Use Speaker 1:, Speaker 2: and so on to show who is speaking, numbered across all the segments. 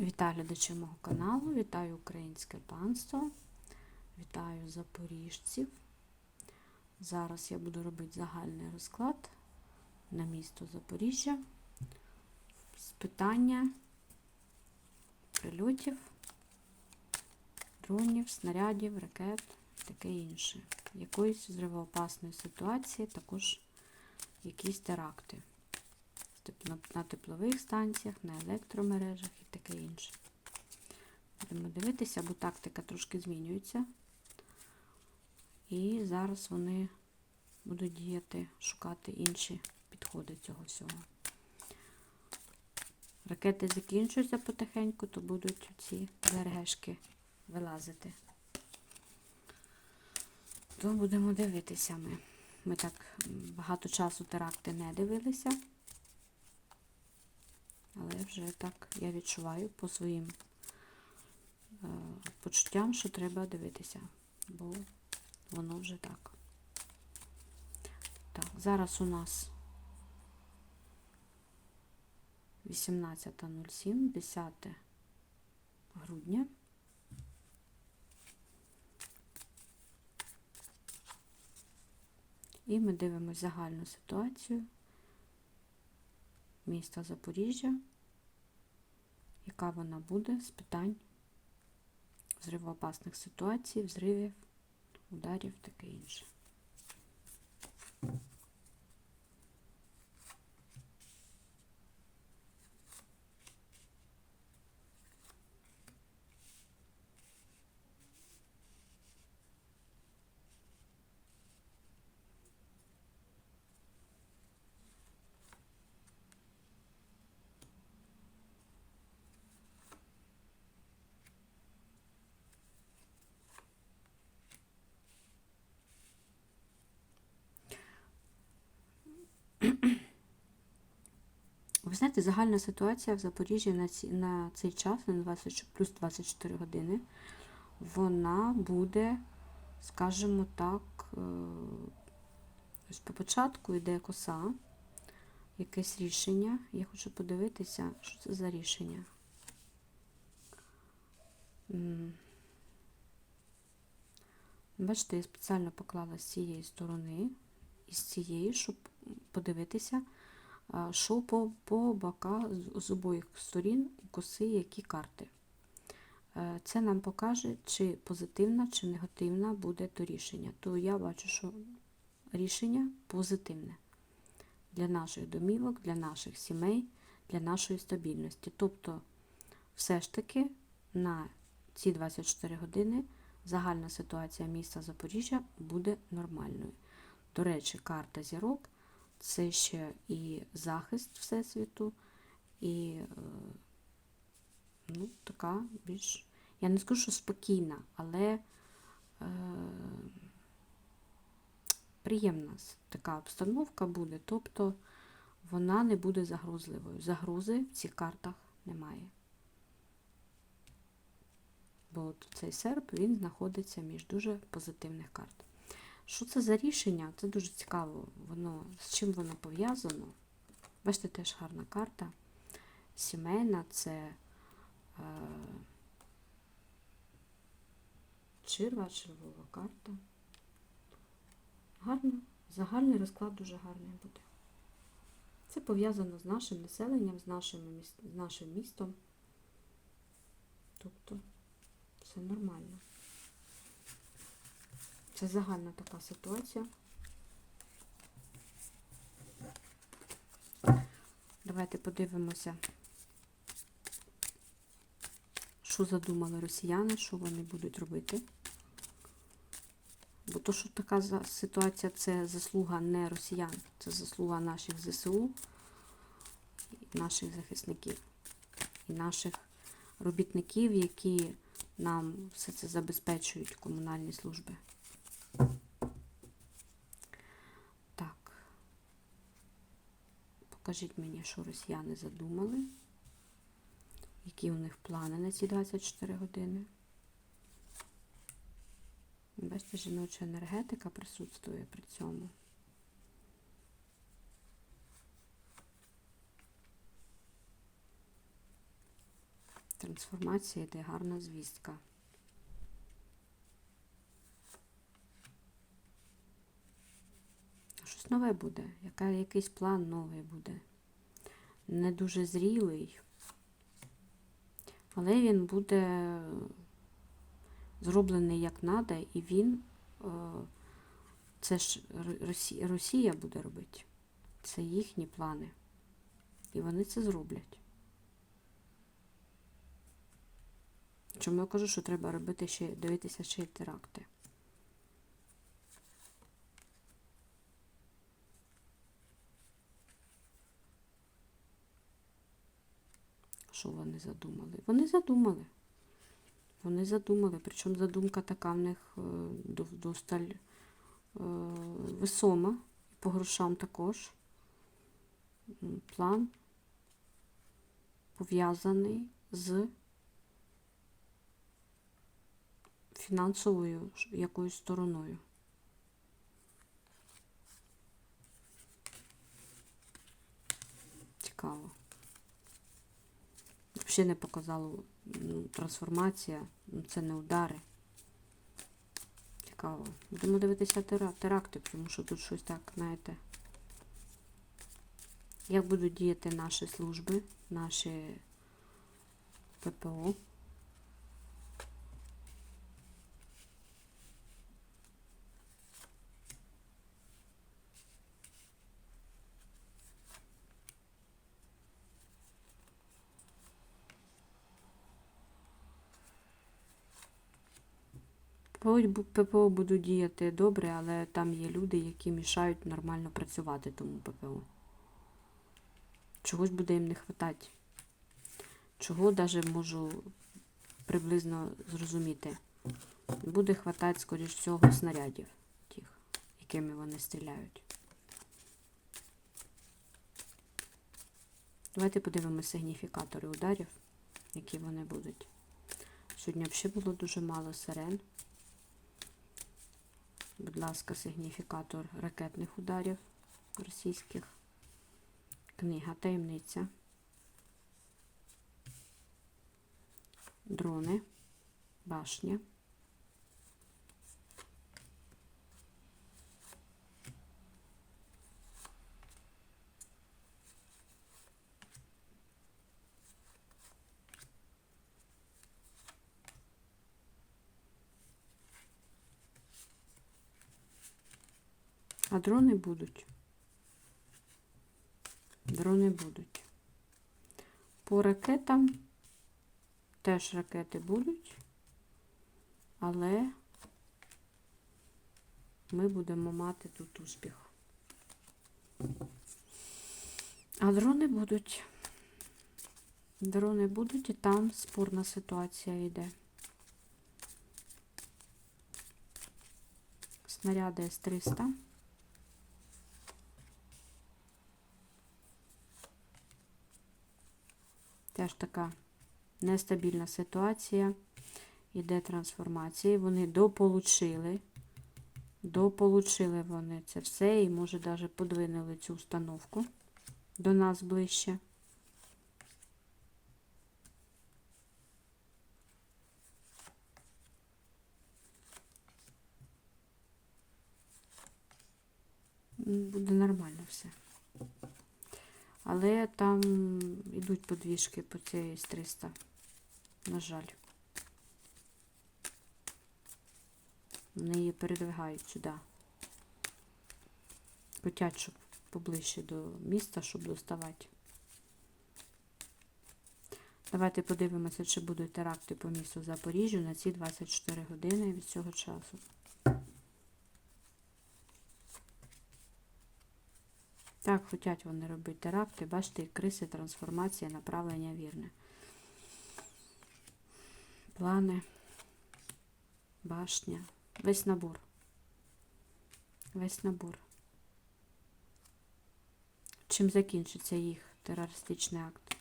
Speaker 1: Вітаю глядачі мого каналу, вітаю українське панство, вітаю запоріжців. Зараз я буду робити загальний розклад на місто Запоріжжя з питання прильотів, дронів, снарядів, ракет і таке інше. Якоїсь взривоопасної ситуації, також якісь теракти на, теплових станціях, на електромережах і таке інше. Будемо дивитися, бо тактика трошки змінюється. І зараз вони будуть діяти, шукати інші підходи цього всього. Ракети закінчуються потихеньку, то будуть ці ЗРГшки вилазити. То будемо дивитися ми. Ми так багато часу теракти не дивилися. Але вже так я відчуваю по своїм е, почуттям, що треба дивитися, бо воно вже так. Так, зараз у нас 18.07, 10 грудня. І ми дивимося загальну ситуацію міста Запоріжжя, яка вона буде з питань взривоопасних ситуацій, взривів, ударів таке інше. Ви знаєте, загальна ситуація в Запоріжжі на, ці, на цей час, на 20, плюс 24 години, вона буде, скажімо так, е, ось по початку йде коса, якесь рішення. Я хочу подивитися, що це за рішення. Бачите, я спеціально поклала з цієї сторони і з цієї, щоб подивитися що по по боках з обох сторін у коси які карти. Е, це нам покаже, чи позитивна, чи негативна буде то рішення. То я бачу, що рішення позитивне для наших домівок, для наших сімей, для нашої стабільності. Тобто, все ж таки на ці 24 години загальна ситуація міста Запоріжжя буде нормальною. До речі, карта зірок це ще і захист Всесвіту, і е, ну, така більш, я не скажу, що спокійна, але е, приємна така обстановка буде, тобто вона не буде загрозливою. Загрози в цих картах немає. Бо от цей серп він знаходиться між дуже позитивних карт. Що це за рішення? Це дуже цікаво, воно, з чим воно пов'язано. Бачите, теж гарна карта. Сімейна це е, черва, червова карта. Гарно, загальний розклад дуже гарний буде. Це пов'язано з нашим населенням, з нашим, з нашим містом. Тобто все нормально. Це загальна така ситуація. Давайте подивимося, що задумали росіяни, що вони будуть робити. Бо то, що така ситуація, це заслуга не росіян, це заслуга наших ЗСУ, наших захисників і наших робітників, які нам все це забезпечують комунальні служби. Так, покажіть мені, що росіяни задумали, які у них плани на ці 24 години. Бачите, жіноча енергетика присутствує при цьому. Трансформація йде гарна звістка. Щось нове буде, яка, якийсь план новий буде. Не дуже зрілий, але він буде зроблений як надо, і він, е, це ж Росія буде робити. Це їхні плани. І вони це зроблять. Чому я кажу, що треба робити ще, дивитися ще й теракти? Що вони задумали? Вони задумали. Вони задумали, причому задумка така в них е, досталь е, весома, по грошам також. План пов'язаний з фінансовою якоюсь стороною. Цікаво. Взагалі не показало ну, трансформація, ну, це не удари. Цікаво. Будемо дивитися теракти, тому що тут щось так, знаєте. Як будуть діяти наші служби, наші ППО? ППО бу- будуть діяти добре, але там є люди, які мішають нормально працювати тому ППО. Чогось буде їм не хватати. Чого навіть можу приблизно зрозуміти. Буде хватати, скоріш всього, снарядів тих, якими вони стріляють. Давайте подивимося сигніфікатори ударів, які вони будуть. Сьогодні взагалі було дуже мало сирен. Будь ласка, сигніфікатор ракетних ударів російських. Книга таємниця. Дрони. Башня. А дрони будуть. Дрони будуть. По ракетам теж ракети будуть, але ми будемо мати тут успіх. А дрони будуть. Дрони будуть і там спорна ситуація йде. Снаряди С-300. Теж така нестабільна ситуація. Іде трансформація. Вони дополучили. Дополучили вони це все і, може, навіть подвинули цю установку до нас ближче. Буде нормально все. Але там йдуть подвіжки по цій з 300. На жаль. Вони її передвигають сюди. Хотять, щоб поближче до міста, щоб доставати. Давайте подивимося, чи будуть теракти по місту Запоріжжя на ці 24 години від цього часу. Так, хочуть вони робити теракти. Бачите, криси, трансформація, направлення вірне. Плани, башня. Весь набор. Весь набор. Чим закінчиться їх терористичний акт?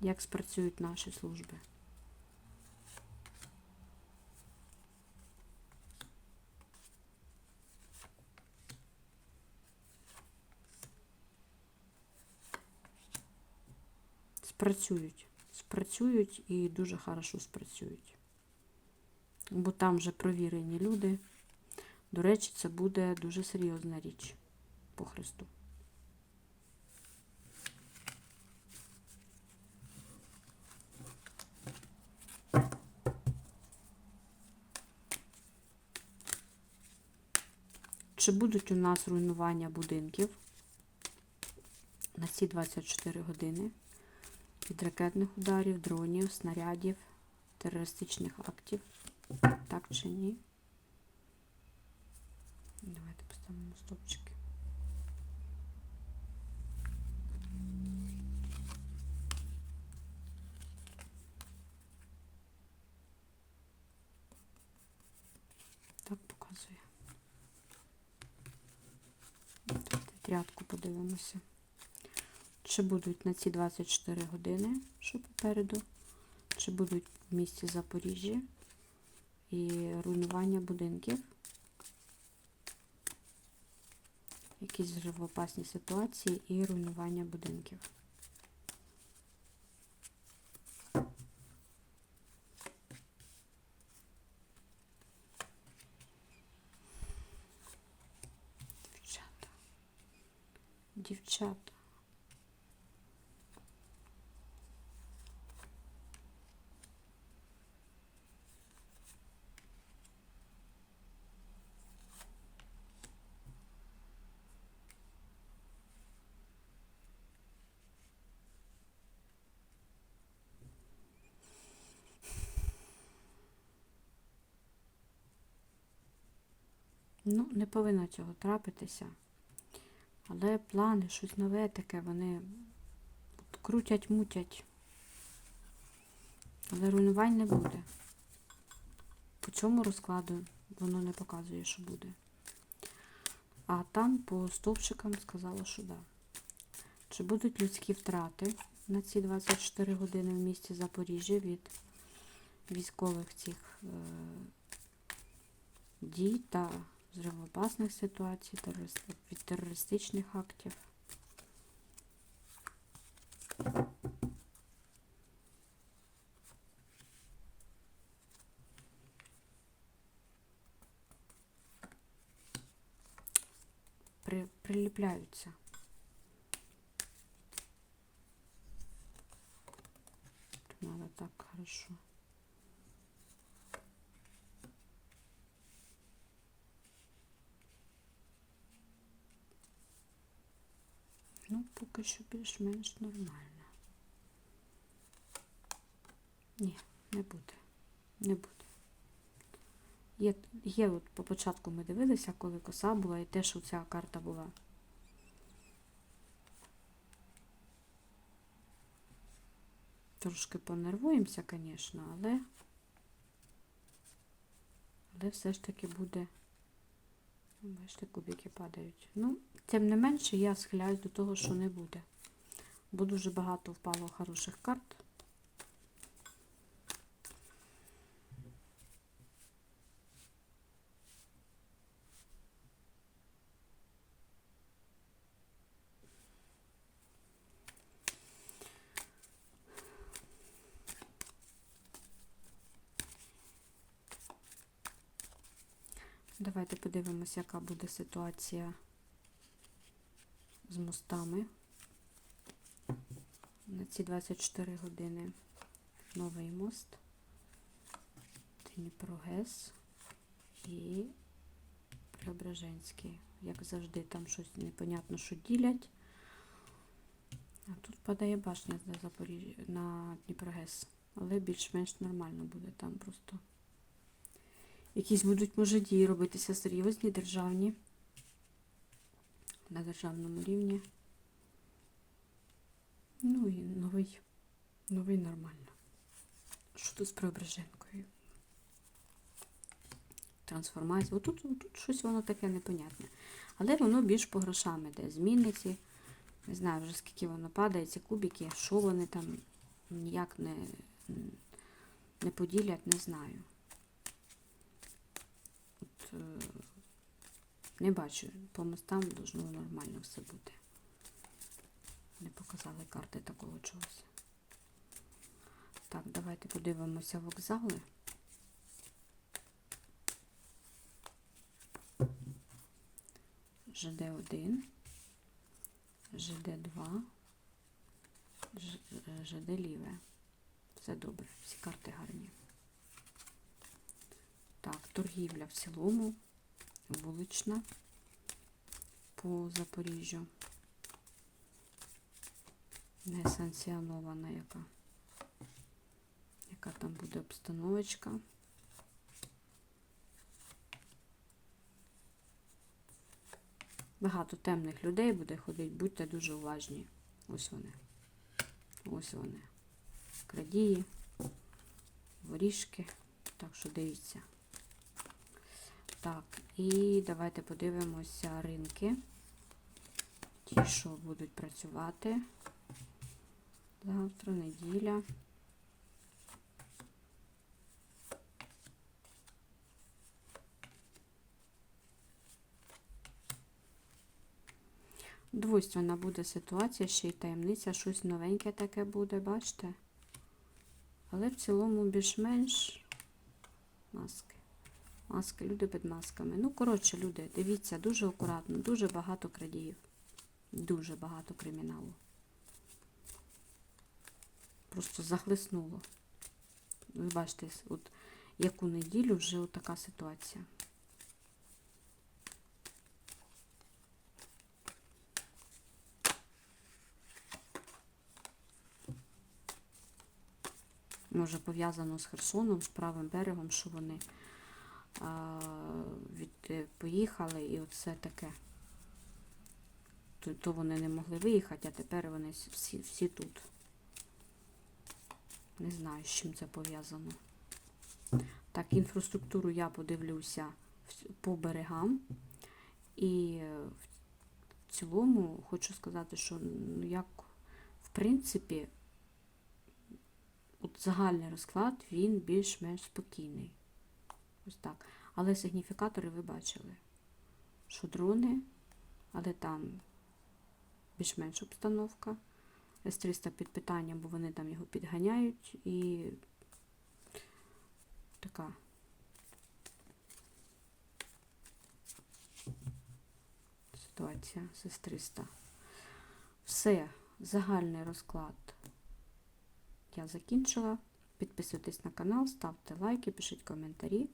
Speaker 1: Як спрацюють наші служби? Спрацюють. Спрацюють і дуже хорошо спрацюють. Бо там вже провірені люди. До речі, це буде дуже серйозна річ по Христу. Чи будуть у нас руйнування будинків на ці 24 години від ракетних ударів, дронів, снарядів, терористичних актів? Так чи ні? Давайте поставимо стопчики. Так показує. Давайте трядку подивимося. Чи будуть на ці 24 години, що попереду, чи будуть в місті Запоріжжя і руйнування будинків, якісь взривоопасні ситуації і руйнування будинків. Дівчата. Дівчата. Ну, не повинно цього трапитися. Але плани, щось нове таке, вони крутять, мутять. Але руйнувань не буде. По цьому розкладу воно не показує, що буде. А там по стовпчикам сказала, що да. Чи будуть людські втрати на ці 24 години в місті Запоріжжя від військових цих е, дій та взривоопасних ситуацій, від терористичних актів? При, приліпляються. Надо так хорошо. Ну, поки що більш-менш нормально. Ні, не буде. Не буде. Є, є от по початку ми дивилися, коли коса була, і те, що ця карта була. Трошки понервуємося, звісно, але, але все ж таки буде. Бачите, кубики падають. Ну, тим не менше, я схиляюсь до того, що не буде. Бо дуже багато впало хороших карт. Давайте подивимося, яка буде ситуація з мостами на ці 24 години. Новий мост, Дніпрогес і Преображенський. Як завжди, там щось непонятно, що ділять. А тут падає башня на Запоріжжя на Дніпрогес. Але більш-менш нормально буде там просто. Якісь будуть, може, дії робитися серйозні, державні, на державному рівні. Ну і новий, новий нормально. Що тут з Преображенкою? Трансформація. Отут, отут щось воно таке непонятне. Але воно більш по грошам іде. Зміни ці. Не знаю вже скільки воно падає, ці кубики, що вони там ніяк не, не поділять, не знаю. Е, не бачу, по мостам должно нормально все бути. Не показали карти такого чогось. Так, давайте подивимося вокзали. ЖД1, ЖД2, е, ЖД ліве. Все добре, всі карти гарні. Так, торгівля в цілому, вулична по Запоріжжю. Не санкціонована яка. Яка там буде обстановочка. Багато темних людей буде ходити, будьте дуже уважні. Ось вони. Ось вони. Крадії, воріжки. Так що дивіться. Так, і давайте подивимося ринки. Ті, що будуть працювати. Завтра, неділя. Двойственна буде ситуація, ще й таємниця, щось новеньке таке буде, бачите? Але в цілому більш-менш маски. Маски, люди під масками. Ну, коротше, люди, дивіться, дуже акуратно, дуже багато крадіїв. Дуже багато криміналу. Просто захлеснуло. Ви бачите, от яку неділю вже така ситуація. Може пов'язано з Херсоном, з правим берегом, що вони від, е, поїхали і оце таке. То, то вони не могли виїхати, а тепер вони всі, всі тут. Не знаю, з чим це пов'язано. Так, інфраструктуру я подивлюся по берегам. І е, в цілому хочу сказати, що ну, як в принципі, от загальний розклад, він більш-менш спокійний. Ось так. Але сигніфікатори ви бачили, що дрони, але там більш-менш обстановка. С-300 під питанням, бо вони там його підганяють і така. Ситуація з С-300. Все, загальний розклад я закінчила. Підписуйтесь на канал, ставте лайки, пишіть коментарі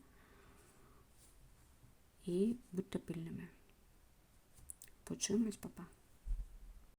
Speaker 1: і будьте пильними. Почуємось, папа.